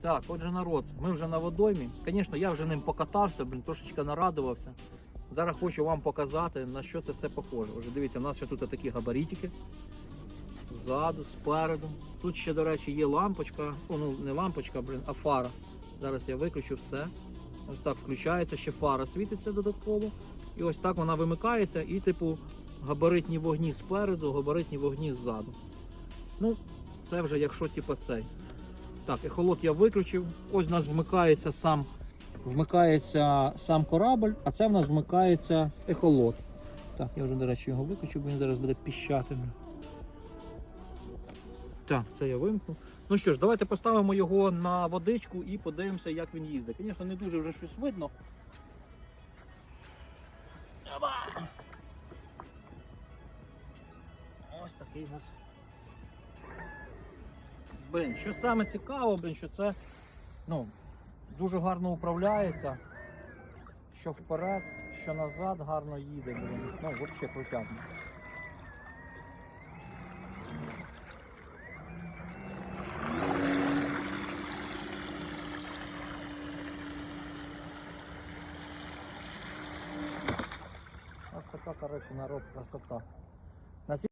Так, отже, народ, ми вже на водоймі. Звісно, я вже ним покатався, блін, трошечки нарадувався. Зараз хочу вам показати, на що це все похоже. Вже дивіться, у нас ще тут такі габаритики. Ззаду, спереду. Тут ще, до речі, є лампочка. О, ну не лампочка, блін, а фара. Зараз я виключу все. Ось так включається, ще фара світиться додатково. І ось так вона вимикається і, типу, габаритні вогні спереду, габаритні вогні ззаду. Ну, це вже якщо типу цей. Так, ехолот я виключив. Ось у нас вмикається сам, вмикається сам корабль, а це в нас вмикається ехолот. Так, я вже, до речі, його виключив, бо він зараз буде піщати. Так, це я вимкнув. Ну що ж, давайте поставимо його на водичку і подивимося, як він їздить. Звісно, не дуже вже щось видно. Ось такий у нас. Блін, що саме цікаво, блін, що це ну, дуже гарно управляється. Що вперед, що назад гарно їде, блін. Ну, взагалі крутяк. Ось така, коротше, народ красота.